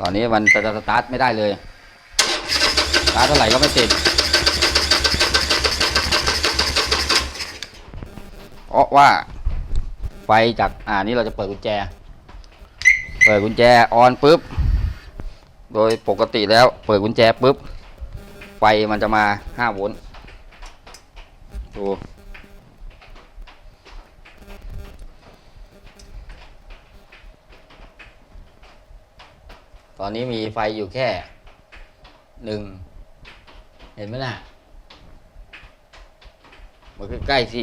ตอนนี้มันจะสตาร์ทไม่ได้เลยสตาร์ทเท่าไหร่ก็ไม่ติดเพราะว่าไฟจากอ่านี่เราจะเปิดกุญแจ เปิดกุญแจออนปุ๊บ โดยปกติแล้วเปิดกุญแจปุ๊บ ไฟมันจะมา5โวลต์ดู ตอนนี้มีไฟอยู่แค่หนึ่งเห็นไหมน่ะมาใกล้ๆสิ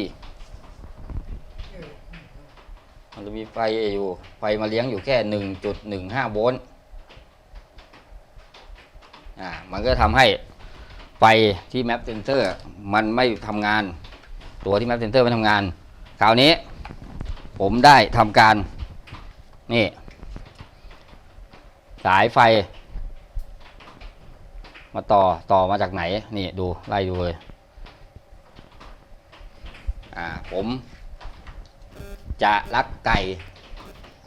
มันจะมีไฟอยู่ ไฟมาเลี้ยงอยู่แค่หนึ่งจุดหนึ่งห้าโวลต์อ่ามันก็ทำให้ไฟที่แมปเซนเซอร์มันไม่ทำงาน ตัวที่แมปเซนเซอร์ไม่ทำงาน คราวนี้ผมได้ทำการนี่ สายไฟ มาต่อต่อมาจากไหน นี่ดูไล่ดูเลย อ่าผม จะลักไก่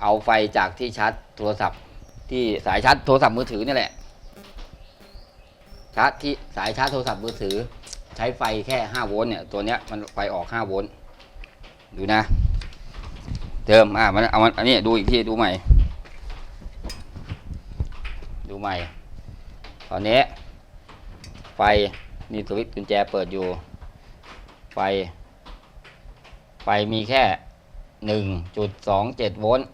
เอาไฟจากที่ชาร์จโทรศัพท์ ที่สายชาร์จโทรศัพท์มือถือนี่แหละชาร์จที่สายชาร์จโทรศัพท์มือถือ ใช้ไฟแค่ 5 โวลต์เนี่ยตัวเนี้ยมันไฟออก 5 โวลต์ดูนะ เติมอ่ามันเอามันอันนี้ดูอีกทีดูใหม่ ดูใหม่ ตอนนี้ ไฟมีสวิตช์กุญแจเปิดอยู่ ไฟ ไฟมีแค่หนึ่งจุดสองเจ็ดโวลต์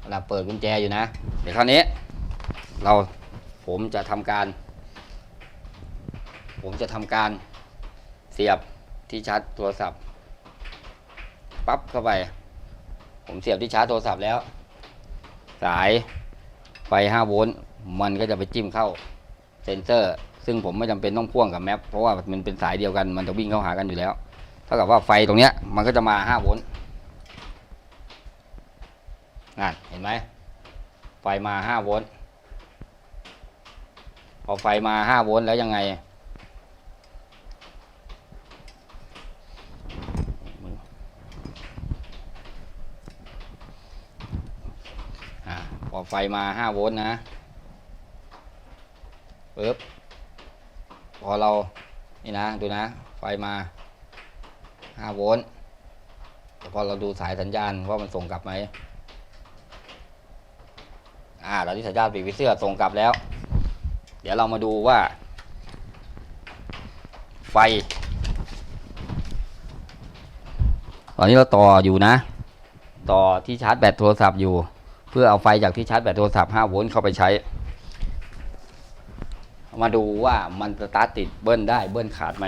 เวลาเปิดกุญแจอยู่นะ เดี๋ยวคราวนี้ เราผมจะทำการ ผมจะทำการเสียบที่ชาร์จโทรศัพท์ปั๊บเข้าไป ผมเสียบที่ชาร์จโทรศัพท์แล้ว สาย ไฟ 5 โวลต์มันก็จะไปจิ้มเข้าเซนเซอร์ ซึ่งผมไม่จำเป็นต้องพ่วงกับแมปเพราะว่ามันเป็นสายเดียวกันมันจะวิ่งเข้าหากันอยู่แล้วเท่ากับว่าไฟตรงเนี้ยมันก็จะมา 5 โวลต์นั่นเห็นไหมไฟมา 5 โวลต์พอไฟมา 5 โวลต์แล้วยังไง อ่าพอไฟมา5โวลต์นะปึ๊บพอเรา นี่นะ ดูนะ ไฟมา5โวลต์แต่พอเราดูสายสัญญาณว่ามันส่งกลับไหมอ่าตอนนี้สัญญาณปีกวิเสื้อส่งกลับแล้ว เดี๋ยวเรามาดูว่า ไฟ ตอนนี้เราต่ออยู่นะ ต่อที่ชาร์จแบตโทรศัพท์อยู่ พื่อเอาไฟจากที่ชาร์จแบตโทรศัพท์5โวลต์เข้าไปใช้ มาดูว่ามันสตาร์ทติดเบิ้ลได้เบิ้ลขาดไหม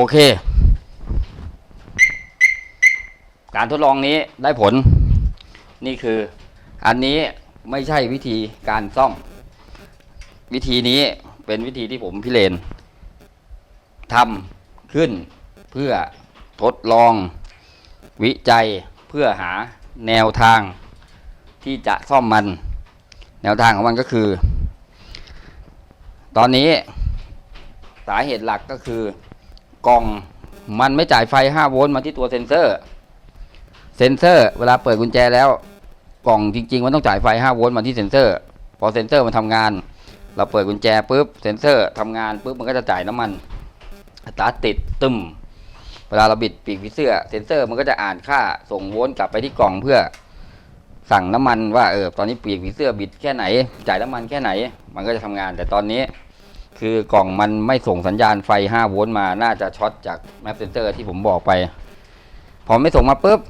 อเค การทดลองนี้ได้ผล นี่คืออันนี้ไม่ใช่วิธีการซ่อม วิธีนี้เป็นวิธีที่ผมพิเรนทำขึ้นเพื่อทดลองวิจัยเพื่อหาแนวทางที่จะซ่อมมัน แนวทางของมันก็คือ ตอนนี้สาเหตุหลักก็คือ กล่องมันไม่จ่ายไฟ 5 โวลต์มาที่ตัวเซ็นเซอร์ เซ็นเซอร์ เวลาเปิดกุญแจแล้ว กล่องจริง ๆ มันต้องจ่ายไฟ 5 โวลต์มาที่เซ็นเซอร์ พอเซ็นเซอร์มันทำงาน เราเปิดกุญแจปุ๊บ เซ็นเซอร์ทำงานปุ๊บ มันก็จะจ่ายน้ำมันสตาร์ทติดตึมเวลาเราบิดปีกผีเสื้อ เซ็นเซอร์มันก็จะอ่านค่าส่งโวลต์กลับไปที่กล่องเพื่อ สั่งน้ำมันว่าเออตอนนี้ปีกผีเสื้อบิดแค่ไหน จ่ายน้ำมันแค่ไหน มันก็จะทำงาน แต่ตอนนี้ คือกล่องมันไม่ส่งสัญญาณไฟ 5 โวลต์มา น่าจะช็อตจากแมปเซนเซอร์ที่ผมบอกไป พอไม่ส่งมาปุ๊บ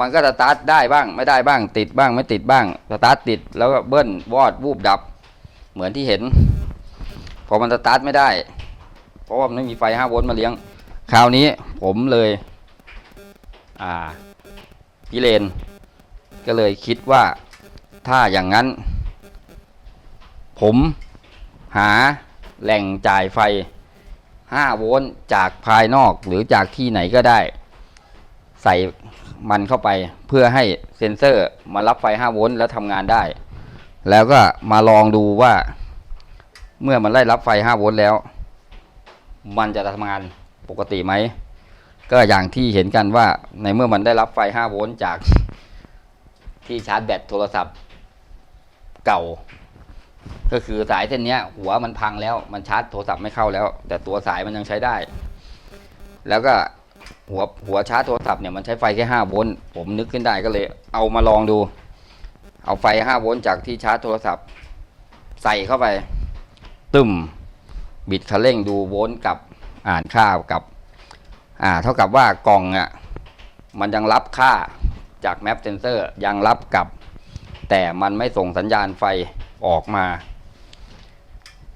มันก็สตาร์ทได้บ้าง ไม่ได้บ้าง ติดบ้าง ไม่ติดบ้าง สตาร์ทติด แล้วก็เบิ้ล วอด วูบดับ เหมือนที่เห็น พอมันสตาร์ทไม่ได้ เพราะว่ามันไม่มีไฟ 5 โวลต์มาเลี้ยง คราวนี้ผมเลย อ่าพี่เลนก็เลยคิดว่าถ้าอย่างนั้น ผมหา แหล่งจ่ายไฟ 5 โวลต์จากภายนอกหรือจากที่ไหนก็ได้ ใส่มันเข้าไปเพื่อให้เซ็นเซอร์มารับไฟ 5 โวลต์แล้วทำงานได้ แล้วก็มาลองดูว่า เมื่อมันได้รับไฟ 5 โวลต์แล้ว มันจะทำงานปกติไหม ก็อย่างที่เห็นกันว่าในเมื่อมันได้รับไฟ 5 โวลต์จากที่ชาร์จแบตโทรศัพท์เก่า ก็คือสายเส้นนี้หัวมันพังแล้ว มันชาร์จโทรศัพท์ไม่เข้าแล้ว แต่ตัวสายมันยังใช้ได้ แล้วก็หัวหัวชาร์จโทรศัพท์เนี่ยมันใช้ไฟแค่ห้าโวลต์ผมนึกขึ้นได้ก็เลย เอามาลองดู เอาไฟห้าโวลต์จากที่ชาร์จโทรศัพท์ ใส่เข้าไป ตึมบิดคันเร่งดูโวลต์กับอ่านค่ากับ อ่า เท่ากับว่ากล่องอะมันยังรับค่าจากแมปเซนเซอร์ยังรับกับ แต่มันไม่ส่งสัญญาณไฟออกมา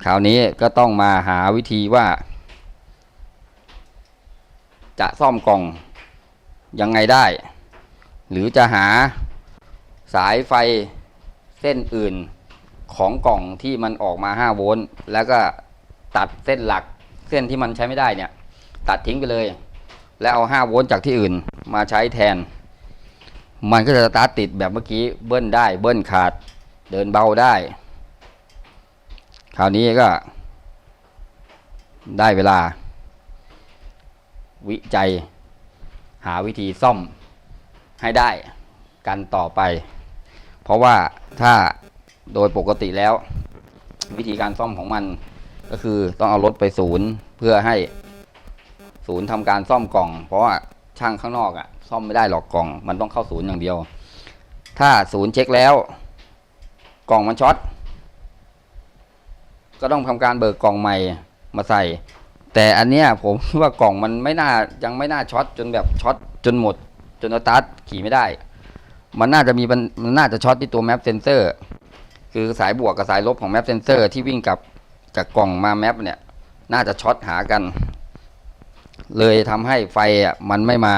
คราวนี้ก็ต้องมาหาวิธีว่า จะซ่อมกล่องยังไงได้ หรือจะหาสายไฟเส้นอื่นของกล่องที่มันออกมา 5 โวลต์แล้วก็ตัดเส้นหลักเส้นที่มันใช้ไม่ได้เนี่ย ตัดทิ้งไปเลย แล้วเอา 5 โวลต์จากที่อื่นมาใช้แทน มันก็จะสตาร์ทติดแบบเมื่อกี้เบิ้ลได้เบิ้ลขาด เดินเบาได้ คราวนี้ก็ได้เวลา วิจัย หาวิธีซ่อมให้ได้กันต่อไป เพราะว่าถ้าโดยปกติแล้ว วิธีการซ่อมของมัน ก็คือต้องเอารถไปศูนย์เพื่อให้ศูนย์ทำการซ่อมกล่อง เพราะว่าช่างข้างนอกอะซ่อมไม่ได้หรอกกล่อง มันต้องเข้าศูนย์อย่างเดียว ถ้าศูนย์เช็คแล้ว กล่องมันช็อต ก็ต้องทำการเบิกกล่องใหม่มาใส่ แต่อันเนี้ยผมว่ากล่องมันไม่น่ายังไม่น่าช็อตจนแบบช็อตจนหมด จนสตาร์ทขี่ไม่ได้ มันน่าจะมีมันน่าจะช็อตที่ตัวแมปเซนเซอร์คือสายบวกกับสายลบของแมปเซนเซอร์ที่วิ่งกับจากกล่องมาแมปเนี่ยน่าจะช็อตหากัน เลยทำให้ไฟอะมันไม่มา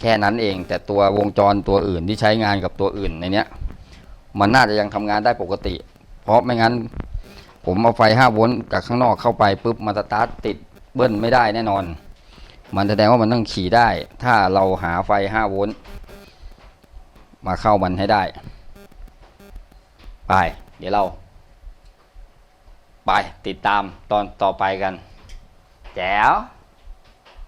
แค่นั้นเอง แต่ตัววงจรตัวอื่นที่ใช้งานกับตัวอื่นในเนี้ยมันน่าจะยังทำงานได้ปกติ เพราะไม่งั้น ผมเอาไฟ5โวลต์จากข้างนอกเข้าไปปุ๊บมันสตาร์ทติดเบิ้ลไม่ได้แน่นอน มันแสดงว่ามันต้องขี่ได้ ถ้าเราหาไฟ5โวลต์มาเข้ามันให้ได้ ไป เดี๋ยวเรา ไปติดตามตอนต่อไปกัน แจ๋ว